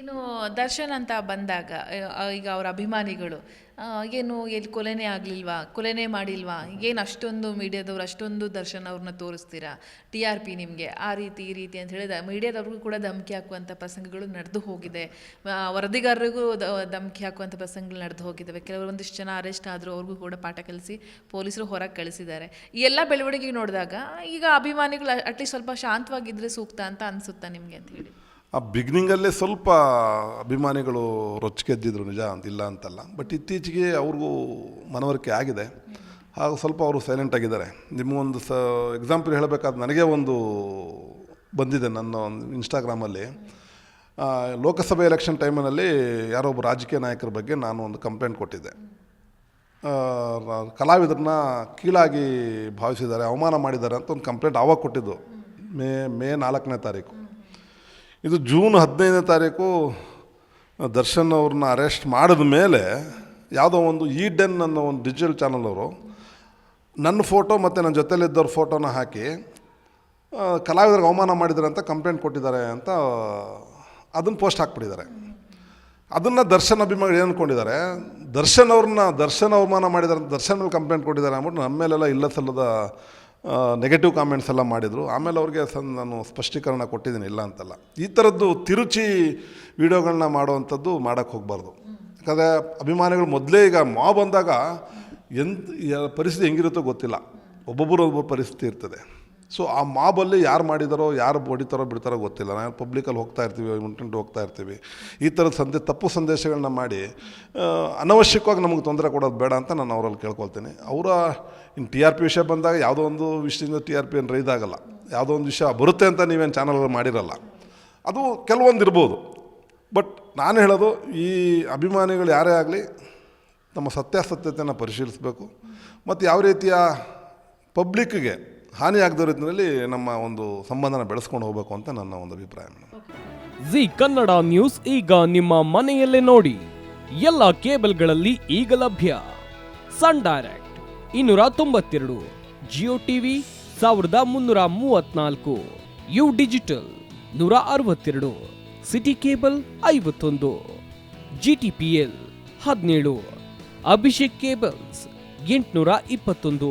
ಇನ್ನು ದರ್ಶನ್ ಅಂತ ಬಂದಾಗ ಈಗ ಅವರ ಅಭಿಮಾನಿಗಳು ಏನು ಎಲ್ಲಿ ಕೊಲೆನೇ ಆಗಲಿಲ್ವಾ, ಕೊಲೆನೇ ಮಾಡಿಲ್ವಾ, ಏನು ಅಷ್ಟೊಂದು ಮೀಡಿಯಾದವ್ರು, ಅಷ್ಟೊಂದು ದರ್ಶನ್ ಅವ್ರನ್ನ ತೋರಿಸ್ತೀರಾ, ಟಿ ಆರ್ ಪಿ ನಿಮಗೆ, ಆ ರೀತಿ, ಈ ರೀತಿ ಅಂತ ಹೇಳಿದ, ಮೀಡಿಯಾದವ್ರಿಗೂ ಕೂಡ ಧಮಕಿ ಹಾಕುವಂಥ ಪ್ರಸಂಗಗಳು ನಡೆದು ಹೋಗಿದೆ. ವರದಿಗಾರರಿಗೂ ಧಮಕಿ ಹಾಕುವಂಥ ಪ್ರಸಂಗಗಳು ನಡೆದು ಹೋಗಿದ್ದಾವೆ ಕೆಲವರು ಒಂದಿಷ್ಟು ಜನ ಅರೆಸ್ಟ್ ಆದರೂ ಅವ್ರಿಗೂ ಕೂಡ ಪಾಠ ಕಲಿಸಿ ಪೊಲೀಸರು ಹೊರಗೆ ಕಳಿಸಿದ್ದಾರೆ. ಈ ಎಲ್ಲ ಬೆಳವಣಿಗೆ ನೋಡಿದಾಗ, ಈಗ ಅಭಿಮಾನಿಗಳು ಅಟ್ಲೀಸ್ಟ್ ಸ್ವಲ್ಪ ಶಾಂತವಾಗಿದ್ದರೆ ಸೂಕ್ತ ಅಂತ ಅನಿಸುತ್ತಾ ನಿಮಗೆ ಅಂತ ಹೇಳಿ? ಆ ಬಿಗ್ನಿಂಗಲ್ಲೇ ಸ್ವಲ್ಪ ಅಭಿಮಾನಿಗಳು ರೊಚ್ಚಿಗೆದ್ದಿದ್ರು ನಿಜ ಅಂತ, ಇಲ್ಲ ಅಂತಲ್ಲ. ಬಟ್ ಇತ್ತೀಚೆಗೆ ಅವ್ರಿಗೂ ಮನವರಿಕೆ ಆಗಿದೆ. ಹಾಗೂ ಸ್ವಲ್ಪ ಅವರು ಸೈಲೆಂಟ್ ಆಗಿದ್ದಾರೆ. ನಿಮಗೊಂದು ಸ ಎಕ್ಸಾಂಪಲ್ ಹೇಳಬೇಕಾದ್ರೆ ನನಗೆ ಒಂದು ಬಂದಿದೆ ನನ್ನ ಒಂದು ಇನ್ಸ್ಟಾಗ್ರಾಮಲ್ಲಿ ಲೋಕಸಭೆ ಎಲೆಕ್ಷನ್ ಟೈಮಿನಲ್ಲಿ ಯಾರೋ ಒಬ್ಬ ರಾಜಕೀಯ ನಾಯಕರ ಬಗ್ಗೆ ನಾನು ಒಂದು ಕಂಪ್ಲೇಂಟ್ ಕೊಟ್ಟಿದ್ದೆ. ಕಲಾವಿದರನ್ನ ಕೀಳಾಗಿ ಭಾವಿಸಿದ್ದಾರೆ, ಅವಮಾನ ಮಾಡಿದ್ದಾರೆ ಅಂತ ಒಂದು ಕಂಪ್ಲೇಂಟ್ ಆವಾಗ ಕೊಟ್ಟಿದ್ದು. ಮೇ ಮೇ ನಾಲ್ಕನೇ ತಾರೀಕು. ಇದು ಜೂನ್ ಹದಿನೈದನೇ ತಾರೀಕು ದರ್ಶನ್ ಅವ್ರನ್ನ ಅರೆಸ್ಟ್ ಮಾಡಿದ ಮೇಲೆ ಯಾವುದೋ ಒಂದು ಈ ಡೆನ್ ಅನ್ನೋ ಒಂದು ಡಿಜಿಟಲ್ ಚಾನಲ್ ಅವರು ನನ್ನ ಫೋಟೋ ಮತ್ತು ನನ್ನ ಜೊತೆಯಲ್ಲಿದ್ದವ್ರ ಫೋಟೋನ ಹಾಕಿ ಕಲಾವಿದರಿಗೆ ಅವಮಾನ ಮಾಡಿದ್ದಾರೆ ಅಂತ ಕಂಪ್ಲೇಂಟ್ ಕೊಟ್ಟಿದ್ದಾರೆ ಅಂತ, ಅದನ್ನು ಪೋಸ್ಟ್ ಹಾಕ್ಬಿಟ್ಟಿದ್ದಾರೆ. ಅದನ್ನು ದರ್ಶನ್ ಅಭಿಮಾನಿಗಳು ಏನು ಅಂದ್ಕೊಂಡಿದ್ದಾರೆ ದರ್ಶನ್ ಅವ್ರನ್ನ, ದರ್ಶನ್ ಅವಮಾನ ಮಾಡಿದ್ದಾರೆ ಅಂತ ದರ್ಶನ್ ಮೇಲೆ ಕಂಪ್ಲೇಂಟ್ ಕೊಟ್ಟಿದ್ದಾರೆ ಅಂದ್ಬಿಟ್ಟು ನಮ್ಮ ಮೇಲೆಲ್ಲ ಇಲ್ಲ ಸಲ್ಲದ ನೆಗೆಟಿವ್ ಕಾಮೆಂಟ್ಸ್ ಎಲ್ಲ ಮಾಡಿದರು. ಆಮೇಲೆ ಅವ್ರಿಗೆ ಸನ್ ನಾನು ಸ್ಪಷ್ಟೀಕರಣ ಕೊಟ್ಟಿದ್ದೀನಿ, ಇಲ್ಲ ಅಂತಲ್ಲ. ಈ ಥರದ್ದು ತಿರುಚಿ ವಿಡಿಯೋಗಳನ್ನ ಮಾಡುವಂಥದ್ದು ಮಾಡೋಕ್ಕೆ ಹೋಗಬಾರ್ದು. ಯಾಕಂದರೆ ಅಭಿಮಾನಿಗಳು ಮೊದಲೇ ಈಗ ಮಾ ಬಂದಾಗ ಎಂತ, ಪರಿಸ್ಥಿತಿ ಹೆಂಗಿರುತ್ತೋ ಗೊತ್ತಿಲ್ಲ. ಒಬ್ಬೊಬ್ಬರು ಒಬ್ಬೊಬ್ಬರು ಪರಿಸ್ಥಿತಿ ಇರ್ತದೆ. ಸೊ ಆ ಮಾಬಲ್ಲಿ ಯಾರು ಮಾಡಿದಾರೋ, ಯಾರು ಹೊಡಿತಾರೋ ಬಿಡ್ತಾರೋ ಗೊತ್ತಿಲ್ಲ. ನಾವು ಪಬ್ಲಿಕಲ್ಲಿ ಹೋಗ್ತಾ ಇರ್ತೀವಿ, ಉಂಟುಂಟು ಹೋಗ್ತಾ ಇರ್ತೀವಿ. ಈ ಥರದ ಸಂದೇ, ತಪ್ಪು ಸಂದೇಶಗಳನ್ನ ಮಾಡಿ ಅನವಶ್ಯಕವಾಗಿ ನಮಗೆ ತೊಂದರೆ ಕೊಡೋದು ಬೇಡ ಅಂತ ನಾನು ಅವರಲ್ಲಿ ಕೇಳ್ಕೊಳ್ತೀನಿ. ಅವರ ಇನ್ನು ಟಿ ಆರ್ ಪಿ ವಿಷಯ ಬಂದಾಗ ಯಾವುದೋ ಒಂದು ವಿಷಯದಿಂದ ಟಿ ಆರ್ ಪಿ ಏನು ರೈಸ್ ಆಗಲ್ಲ. ಯಾವುದೋ ಒಂದು ವಿಷಯ ಬರುತ್ತೆ ಅಂತ ನೀವೇನು ಚಾನಲ್ಗಳು ಮಾಡಿರಲ್ಲ. ಅದು ಕೆಲವೊಂದು ಇರ್ಬೋದು. ಬಟ್ ನಾನು ಹೇಳೋದು, ಈ ಅಭಿಮಾನಿಗಳು ಯಾರೇ ಆಗಲಿ ನಮ್ಮ ಸತ್ಯಾಸತ್ಯತೆಯನ್ನು ಪರಿಶೀಲಿಸಬೇಕು. ಮತ್ತು ಯಾವ ರೀತಿಯ ಪಬ್ಲಿಕ್ಗೆ ಹಾನಿ ಆಗದ ರೀತಿಯಲ್ಲಿ ನಮ್ಮ ಒಂದು ಸಂಬಂಧನ ಬೆಳೆಸ್ಕೊಂಡು ಹೋಗಬೇಕು ಅಂತ ನನ್ನ ಒಂದು ಅಭಿಪ್ರಾಯ ಜಿ ಕನ್ನಡ ನ್ಯೂಸ್ ಈಗ ನಿಮ್ಮ ಮನೆಯಲ್ಲೇ ನೋಡಿ. ಎಲ್ಲ ಕೇಬಲ್ಗಳಲ್ಲಿ ಈಗ ಲಭ್ಯ. ಸನ್ ಡೈರೆಕ್ಟ್ ಇನ್ನೂರ ತೊಂಬತ್ತೆರಡು, ಜಿಯೋ ಟಿವಿ ಸಾವಿರದ ಮುನ್ನೂರ ಮೂವತ್ನಾಲ್ಕು, ಯು ಡಿಜಿಟಲ್ ನೂರ ಅರವತ್ತೆರಡು, ಸಿಟಿ ಕೇಬಲ್ ಐವತ್ತೊಂದು ಜಿ ಟಿ ಪಿ ಎಲ್ ಹದಿನೇಳು, ಅಭಿಷೇಕ್ ಕೇಬಲ್ಸ್ ಎಂಟುನೂರ ಇಪ್ಪತ್ತೊಂದು.